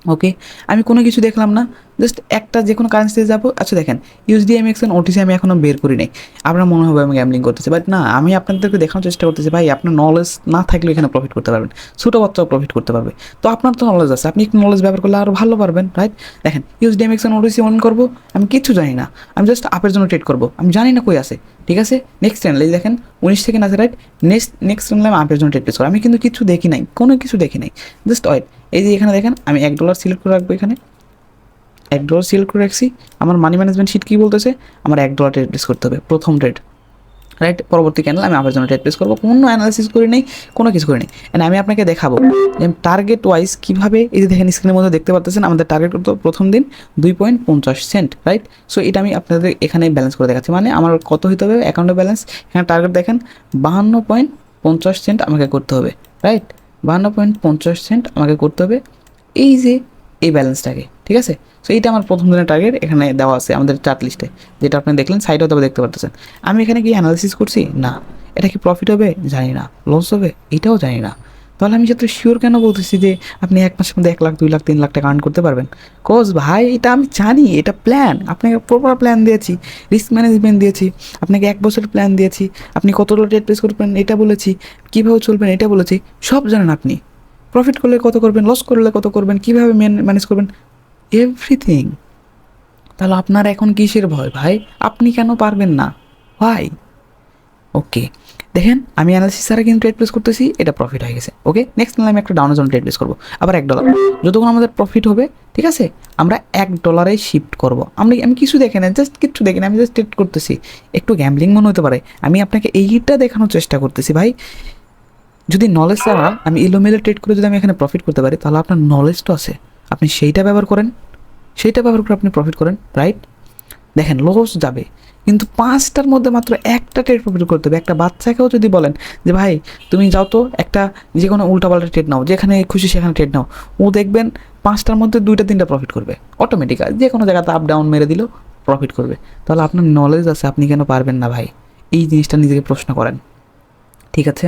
ওকে আমি কোনো কিছু দেখলাম না। জাস্ট একটা যে কোনো কারেন্সিতে যাব আচ্ছা দেখেন ইউএসডিএম এক্সএন ওটিসি আমি এখনও বের করি নাই। আপনার মনে হবে আমি গ্যামলিং করতেছি বাট না, আমি আপনাদেরকে দেখানোর চেষ্টা করতেছি, ভাই, আপনার নলেজ না থাকলে এখানে প্রফিট করতে পারবেন, ছোটো বাচ্চাও প্রফিট করতে পারবে। তো আপনার তো নলেজ আছে, আপনি একটু নলেজ ব্যবহার করলে আরও ভালো পারবেন রাইট দেখেন ইউএসডিএম এক্সএন ওটিসি অন করব, আমি কিছু জানি না, আমি জাস্ট আপের জন্য ট্রেড করব, আমি জানি না কই আছে, ঠিক আছে? নেক্সট চ্যানেল এই দেখেন, উনিশ থেকে আছে রাইট নেক্সট নেক্সট চ্যানেলে আমি আপের জন্য ট্রেড করব আমি কিন্তু কিছু দেখি নাই, কোনো কিছু দেখি নাই জাস্ট ওয়েট এই যে এখানে দেখেন, আমি এক ডলার সিলেক্ট করে রাখব এখানে এক ডলার সিলেক্ট করে রাখছি। আমার মানি ম্যানেজমেন্ট শিট কী বলতেছে? আমার এক ডলার ট্রেড প্লেস করতে হবে, প্রথম ট্রেড রাইট পরবর্তী ক্যানেল আমি আবার জন্য ট্রেড প্লেস করব। কোনো অ্যানালিসিস করে নেই, কোনো কিছু করে নেই। And আমি আপনাকে দেখাবো যে টার্গেট ওয়াইজ কীভাবে, এই যে দেখেন স্ক্রিনের মধ্যে দেখতে পাচ্ছেন আমাদের টার্গেট করতো প্রথম দিন দুই পয়েন্ট পঞ্চাশ সেন্ট রাইট সো এটা আমি আপনাদের এখানে ব্যালেন্স করে দেখাচ্ছি। মানে আমার কত হতে হবে? অ্যাকাউন্টে ব্যালেন্স এখানে টার্গেট দেখেন, বাহান্ন পয়েন্ট পঞ্চাশ সেন্ট আমাকে করতে হবে রাইট বাহান্ন পয়েন্ট পঞ্চাশ সেন্ট আমাকে করতে হবে। এই যে এই ব্যালেন্সটাকে ঠিক আছে? সো এইটা আমার প্রথম দিনের টার্গেট এখানে দেওয়া আছে আমাদের চার্ট লিস্টে যেটা আপনি দেখলেন সাইডেও তবে দেখতে পারতেছেন। আমি এখানে কি অ্যানালিসিস করছি? না। এটা কি প্রফিট হবে? জানি না। লস হবে? এটাও জানি না। তাহলে আমি যত শিওর কেন বলতেছি যে আপনি এক মাসের মধ্যে এক লাখ, দুই লাখ, তিন লাখ টাকা আর্ন করতে পারবেন? কোজ ভাই, এটা আমি জানি, এটা প্ল্যান আপনাকে প্রপার প্ল্যান দিয়েছি রিস্ক ম্যানেজমেন্ট দিয়েছি, আপনাকে এক বছরের প্ল্যান দিয়েছি, আপনি কতগুলো ডেট প্লেস করবেন, এটা বলেছি, কীভাবে চলবেন, এটা বলেছি, সব জানেন আপনি। প্রফিট করলে কত করবেন লস করলে কত করবেন, কীভাবে ম্যানেজ করবেন? এভরিথিং তাহলে আপনার এখন কিসের ভয় ভাই? আপনি কেন পারবেন না? ভাই ওকে দেখেন, আমি অ্যানালিসিস ছাড়া কিন্তু ট্রেড প্লেস করতেছি, এটা প্রফিট হয়ে গেছে ওকে নেক্সট আমি একটা ডাউনের জন্য ট্রেড প্লেস করব। আবার এক ডলার যতক্ষণ আমাদের প্রফিট হবে, ঠিক আছে? আমরা এক ডলারে শিফট করব। আমরা আমি কিছু দেখি না জাস্ট কিচ্ছু দেখি না আমি জাস্ট ট্রেড করতেছি। একটু গ্যাম্বলিং মনে হতে পারে। আমি আপনাকে এইটা দেখানোর চেষ্টা করতেছি ভাই। যদি নলেজ ছাড়া আমি এলোমেলো ট্রেড করে যদি আমি এখানে প্রফিট করতে পারি, তাহলে আপনার নলেজ তো আছে। আপনি সেইটা ব্যবহার করেন, সেইটা ব্যবহার করে আপনি প্রফিট করেন রাইট দেখেন লস যাবে, কিন্তু পাঁচটার মধ্যে মাত্র একটা ট্রেড প্রফিট করতে হবে। একটা বাচ্চাকেও যদি বলেন যে, ভাই, তুমি যাও তো, একটা যে কোনো উল্টাপাল্টা ট্রেড নাও, যেখানে খুশি সেখানে ট্রেড নাও। ও দেখবেন পাঁচটার মধ্যে দুইটা, তিনটা প্রফিট করবে। অটোমেটিক যে কোনো জায়গাতে আপ ডাউন মেরে দিলেও প্রফিট করবে। তাহলে আপনার নলেজ আছে, আপনি কেন পারবেন না, ভাই? এই জিনিসটা নিজেকে প্রশ্ন করেন। ঠিক আছে?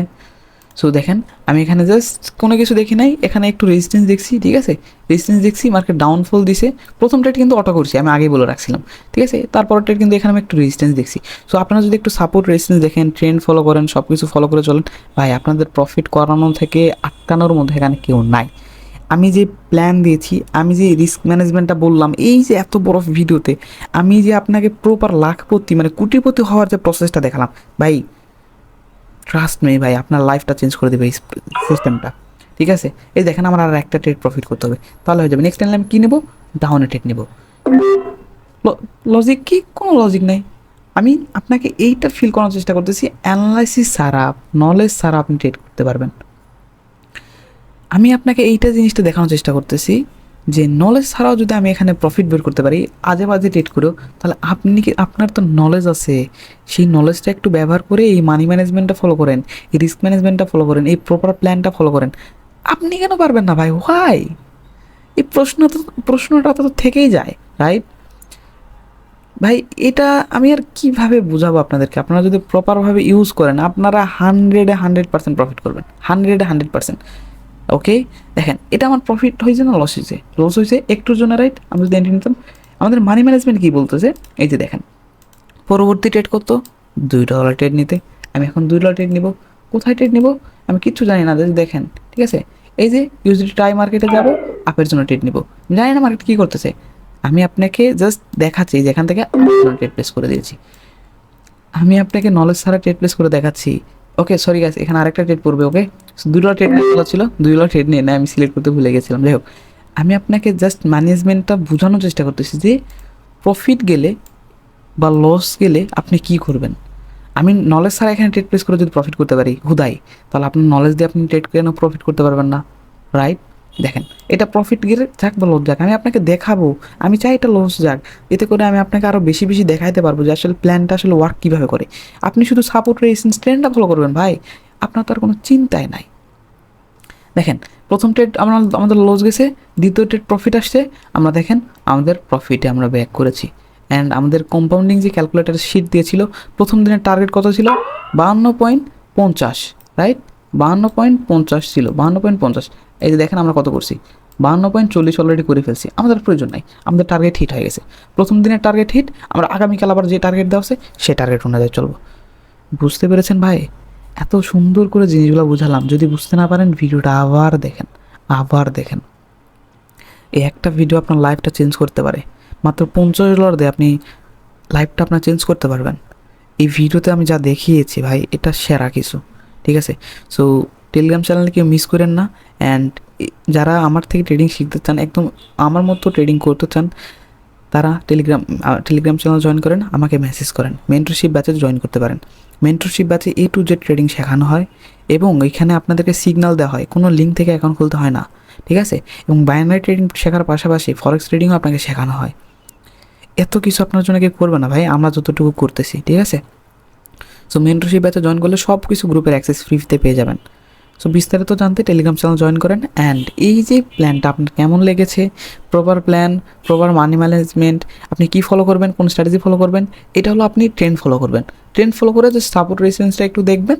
সো দেখেন, আমি এখানে জাস্ট কোনো কিছু দেখি নাই, এখানে একটু রেজিস্ট্যান্স দেখছি, ঠিক আছে? রেজিস্ট্যান্স দেখছি মার্কেট ডাউনফল দিছে। প্রথম ট্রেড কিন্তু অটো করছি, আমি আগেই বলে রাখছিলাম, ঠিক আছে? তারপর ট্রেড কিন্তু এখানে আমি একটু রেজিস্ট্যান্স দেখছি। সো আপনারা যদি একটু সাপোর্ট রেজিস্ট্যান্স দেখেন ট্রেন্ড ফলো করেন সব কিছু ফলো করে চলেন, ভাই, আপনাদের প্রফিট করানো থেকে আটকানোর মধ্যে এখানে কেউ নাই। আমি যে প্ল্যান দিয়েছি, আমি যে রিস্ক ম্যানেজমেন্টটা বললাম, এই যে এত বড় ভিডিওতে আমি যে আপনাকে প্রপার লাখপতি মানে কোটিপতি হওয়ার যে প্রসেসটা দেখালাম, ভাই ট্রাস্ট নেই ভাই, আপনার লাইফটা চেঞ্জ করে দেবে এই সিস্টেমটা ঠিক আছে? এই দেখেন আমার আর একটা ট্রেড প্রফিট করতে হবে। তাহলে হয়ে যাবে। নেক্সট টাইম আমি কী নেব? ডাউনে ট্রেড নেব। লজিক কি? কোনো লজিক নাই। আমি আপনাকে এইটা ফিল করার চেষ্টা করতেছি অ্যানালাইসিস ছাড়া নলেজ ছাড়া আপনি ট্রেড করতে পারবেন। আমি আপনাকে এইটা জিনিসটা দেখানোর চেষ্টা করতেছি যে নলেজ ছাড়াও যদি আমি এখানে প্রফিট বের করতে পারি, আজে বাজে ট্রেড করেও, তাহলে আপনি কি, আপনার তো নলেজ আছে। সেই নলেজটা একটু ব্যবহার করে এই মানি ম্যানেজমেন্টটা ফলো করেন, এই রিস্ক ম্যানেজমেন্টটা ফলো করেন, এই প্রপার প্ল্যানটা ফলো করেন। আপনি কেন পারবেন না ভাই? হোয়াই এই প্রশ্ন তো, প্রশ্নটা তো থেকেই যায় রাইট ভাই, এটা আমি আর কীভাবে বোঝাবো আপনাদেরকে? আপনারা যদি প্রপারভাবে ইউজ করেন, আপনারা হান্ড্রেডে হান্ড্রেড পার্সেন্ট প্রফিট করবেন। হান্ড্রেডে হান্ড্রেড পার্সেন্ট ওকে দেখেন, এটা আমার প্রফিট হয়েছে না লস হয়েছে? লস হয়েছে একটুর জন্য রাইট আমি যদি এন্ট্রি নিতাম, আমাদের মানি ম্যানেজমেন্ট কী বলতেছে? এই যে দেখেন, পরবর্তী ট্রেড করতো দুই ডলার ট্রেড নিতে। আমি এখন দুই ডলার ট্রেড নিব। কোথায় ট্রেড নিব? আমি কিচ্ছু জানি না দেখেন, ঠিক আছে? এই যে ইউজলি টাই মার্কেটে যাব আপের জন্য ট্রেড নিব। জানি না মার্কেট কী করতেছে। আমি আপনাকে জাস্ট দেখাচ্ছি, যেখান থেকে ট্রেড প্লেস করে দিয়েছি। আমি আপনাকে নলেজ ছাড়া ট্রেড প্লেস করে দেখাচ্ছি। ওকে সরি গাছ এখানে আরেকটা ট্রেড পড়বে ওকে দুটো ট্রেড নিয়ে ছিল, দুটো ট্রেড নিয়ে না, আমি সিলেক্ট করতে ভুলে গেছিলাম। যাই হোক, আমি আপনাকে জাস্ট ম্যানেজমেন্টটা বোঝানোর চেষ্টা করতেছি যে প্রফিট গেলে বা লস গেলে আপনি কি করবেন? আমি নলেজ ছাড়া এখানে ট্রেড প্লেস করে যদি প্রফিট করতে পারি, হুদাই, তাহলে আপনার নলেজ দিয়ে আপনি ট্রেড কেন প্রফিট করতে পারবেন না রাইট দেখেন, এটা প্রফিট গেলে যাক বা লস যাক আমি আপনাকে দেখাবো, আমি চাই এটা লস যাক এতে করে আমি আপনাকে আরও বেশি বেশি দেখাইতে পারব যে আসলে প্ল্যানটা আসলে ওয়ার্ক কীভাবে করে। আপনি শুধু সাপোর্ট রেসিস ট্রেনটা ফলো করবেন ভাই, আপনার তো আর কোনো চিন্তাই নাই। দেখেন, প্রথম ট্রেড আমরা, আমাদের লস গেছে, দ্বিতীয় ট্রেড প্রফিট আসছে, আমরা দেখেন, আমাদের প্রফিটে আমরা ব্যাক করেছি। অ্যান্ড আমাদের কম্পাউন্ডিং যে ক্যালকুলেটার শিট দিয়েছিল, প্রথম দিনের টার্গেট কত ছিল? বাহান্ন পয়েন্ট পঞ্চাশ রাইট বাহান্ন পয়েন্ট পঞ্চাশ ছিল, বাহান্ন পয়েন্ট পঞ্চাশ। এই যে দেখেন আমরা কত করছি? বাহান্ন পয়েন্ট চল্লিশ অলরেডি করে ফেলছি। আমাদের প্রয়োজন নাই। আমাদের টার্গেট হিট হয়ে গেছে। প্রথম দিনের টার্গেট হিট আমরা আগামীকাল আবার যে টার্গেট দেওয়া আছে, সে টার্গেট অনুযায়ী চলবো। বুঝতে পেরেছেন ভাই? এত সুন্দর করে জিনিসগুলো বুঝালাম। যদি বুঝতে না পারেন, ভিডিওটা আবার দেখেন। আবার দেখেন। এই একটা ভিডিও আপনার লাইফটা চেঞ্জ করতে পারে। মাত্র পঞ্চাশ ডলার দিয়ে আপনি লাইফটা আপনার চেঞ্জ করতে পারবেন। এই ভিডিওতে আমি যা দেখিয়েছি ভাই, এটা সেরা কিছু। ঠিক আছে? সো টেলিগ্রাম চ্যানেলে কেউ মিস করেন না অ্যান্ড যারা আমার থেকে ট্রেডিং শিখতে চান, একদম আমার মতো ট্রেডিং করতে চান, তারা টেলিগ্রাম টেলিগ্রাম চ্যানেল জয়েন করেন, আমাকে মেসেজ করেন। মেন্টরশিপ ব্যাচে জয়েন করতে পারেন। মেন্টরশিপ ব্যাচে এ টু জেড ট্রেডিং শেখানো হয় এবং এখানে আপনাদেরকে সিগন্যাল দেওয়া হয়। কোনো লিঙ্ক থেকে অ্যাকাউন্ট খুলতে হয় না, ঠিক আছে? এবং বাইনারি ট্রেডিং শেখার পাশাপাশি ফরেক্স ট্রেডিংও আপনাকে শেখানো হয়। এত কিছু আপনার জন্য কেউ করবে না ভাই, আমরা যতটুকু করতেছি, ঠিক আছে? সো মেন্টরশিপ ব্যাচে জয়েন করলে সব কিছু গ্রুপের অ্যাক্সেস ফ্রিতে পেয়ে যাবেন। সো বিস্তারিত জানতে টেলিগ্রাম চ্যানেল জয়েন করেন অ্যান্ড এই যে প্ল্যানটা আপনার কেমন লেগেছে? Proper plan proper money management আপনি কি ফলো করবেন? কোন স্ট্র্যাটেজি ফলো করবেন? এটা হলো আপনি ট্রেন্ড ফলো করবেন। ট্রেন্ড ফলো করে যে সাপোর্ট রেসিডেন্সটা একটু দেখবেন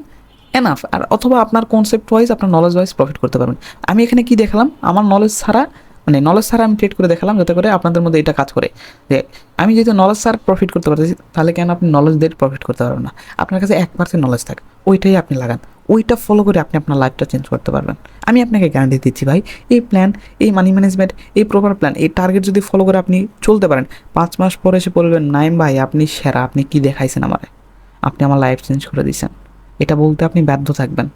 এনাফ আর অথবা আপনার কনসেপ্ট ওয়াইজ আপনার নলেজ ওয়াইজ প্রফিট করতে পারবেন। আমি এখানে কি দেখালাম? আমার নলেজ ছাড়া মানে নলেজ ছাড়া আমি ট্রেড করে দেখালাম যাতে করে আপনাদের মধ্যে এটা কাজ করে। যে আমি যেহেতু নলেজ ছাড়া প্রফিট করতে পারতেছি, তাহলে কেন আপনি নলেজ দিয়ে প্রফিট করতে পারবেন না? আপনার কাছে এক পার্সেন্ট নলেজ থাকে, ওইটাই আপনি লাগান। ওইটা ফলো করে আপনি আপনার লাইফটা চেঞ্জ করতে পারবেন। আমি আপনাকে গ্যারান্টি দিচ্ছি ভাই, এই প্ল্যান এই মানি ম্যানেজমেন্ট এই প্রপার প্ল্যান এই টার্গেট যদি ফলো করে আপনি চলতে পারেন, পাঁচ মাস পরে এসে বলবেন, নাইম ভাই, আপনি সেরা, আপনি কি দেখাইছেন আমার? আপনি আমার লাইফ চেঞ্জ করে দিয়েছেন এটা বলতে আপনি বাধ্য থাকবেন।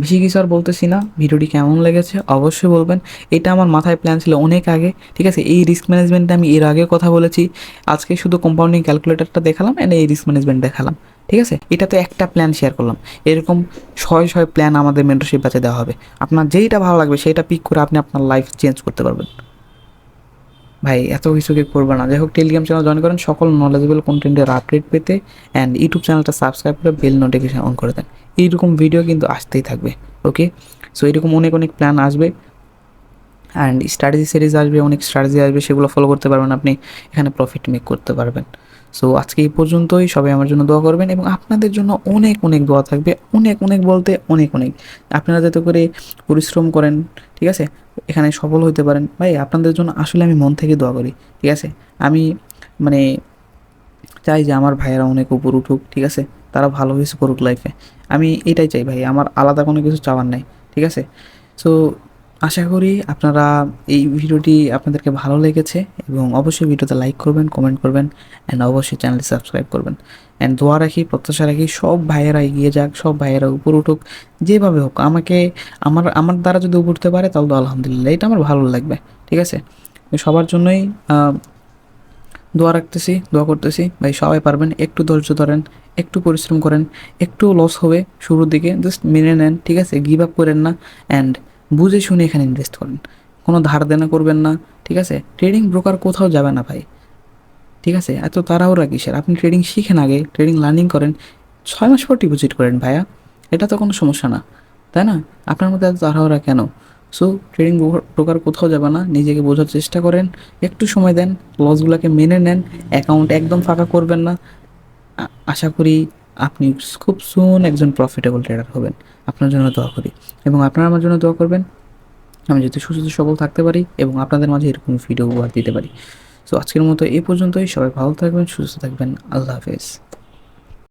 বেশি কিছু আর বলতেছি না, ভিডিওটি কেমন লেগেছে অবশ্যই বলবেন। এটা আমার মাথায় প্ল্যান ছিল অনেক আগে, ঠিক আছে? এই রিস্ক ম্যানেজমেন্টে আমি এর আগে কথা বলেছি। আজকে শুধু কম্পাউন্ডিং ক্যালকুলেটরটা দেখালাম এন্ড এই রিস্ক ম্যানেজমেন্ট দেখালাম। ঠিক আছে? এটা তো একটা প্ল্যান শেয়ার করলাম। এরকম ছয় ছয় প্ল্যান আমাদের মেন্টরশিপ ব্যাচে দেওয়া হবে। আপনার যেইটা ভালো লাগবে, সেইটা পিক করে আপনি আপনার লাইফ চেঞ্জ করতে পারবেন। ভাই, এত কিছু কি করবে না। যাই হোক টেলিগ্রাম চ্যানেল জয়েন করেন। সকল নলেজেবল কন্টেন্টের আপডেট পেতে অ্যান্ড ইউটিউব চ্যানেলটা সাবস্ক্রাইব করে বেল নোটিফিকেশন অন করে দেন। এইরকম ভিডিও কিন্তু আসতেই থাকবে ওকে সো এরকম অনেক অনেক প্ল্যান আসবে। অ্যান্ড স্ট্র্যাটেজি সিরিজ আসবে, অনেক স্ট্র্যাটেজি আসবে, সেগুলো ফলো করতে পারবেন আপনি। এখানে প্রফিট মেক করতে পারবেন। সো আজকে এই পর্যন্তই। সবাই আমার জন্য দোয়া করবেন এবং আপনাদের জন্য অনেক অনেক দোয়া থাকবে। অনেক অনেক বলতে অনেক অনেক। আপনারা যাতে করে পরিশ্রম করেন, ঠিক আছে? এখানে সফল হতে পারেন। ভাই, আপনাদের জন্য আসলে আমি মন থেকে দোয়া করি, ঠিক আছে? আমি মানে চাই যে আমার ভাইয়েরা অনেক উপর উঠুক, ঠিক আছে? তারা ভালো কিছু করুক লাইফে আমি এটাই চাই ভাই, আমার আলাদা কোনো কিছু চাওয়ার নাই, ঠিক আছে? সো আশা করি আপনারা এই ভিডিওটি আপনাদেরকে ভালো লেগেছে এবং অবশ্যই ভিডিওতে লাইক করবেন কমেন্ট করবেন অ্যান্ড অবশ্যই চ্যানেলটি সাবস্ক্রাইব করবেন। অ্যান্ড দোয়া রাখি, প্রত্যাশা রাখি, সব ভাইয়েরা এগিয়ে যাক, সব ভাইয়েরা উপর উঠুক, যেভাবে হোক। আমাকে, আমার আমার দ্বারা যদি উপর উঠতে পারে তাহলে তো আলহামদুলিল্লাহ, এটা আমার ভালো লাগবে, ঠিক আছে? সবার জন্যই দোয়া রাখতেছি, দোয়া করতেছি। ভাই, সবাই পারবেন, একটু ধৈর্য ধরেন, একটু পরিশ্রম করেন, একটু লস হবে শুরুর দিকে জাস্ট মেনে নেন, ঠিক আছে? গিভ আপ করেন না অ্যান্ড বুঝে শুনে এখানে ইনভেস্ট করেন। কোনো ধার দেনা করবেন না, ঠিক আছে? ট্রেডিং ব্রোকার কোথাও যাবে না ভাই। ঠিক আছে? এত তাড়াহুড়া কিসের? আপনি ট্রেডিং শিখেন আগে ট্রেডিং লার্নিং করেন। ছয় মাস পর ডিপোজিট করেন ভাইয়া। এটা তো কোনো সমস্যা না, তাই না? আপনার মধ্যে এত তাড়াহুড়া কেন? সো ট্রেডিং ব্রোকার কোথাও যাবে না, নিজেকে বোঝার চেষ্টা করেন। একটু সময় দেন লসগুলোকে মেনে নেন। অ্যাকাউন্ট একদম ফাঁকা করবেন না। আশা করি আপনি খুব সুন একজন প্রফিটেবল ট্রেডার হবেন। আপনার জন্য দোয়া করি। এবং আপনারা আমার জন্য দোয়া করবেন। আমি যাতে সুস্থ সবল থাকতে পারি এবং আপনাদের মাঝে এরকম ভিডিও উপহার দিতে পারি। সো আজকের মতো এই পর্যন্তই। সবাই ভালো থাকবেন, সুস্থ থাকবেন। আল্লাহ হাফেজ।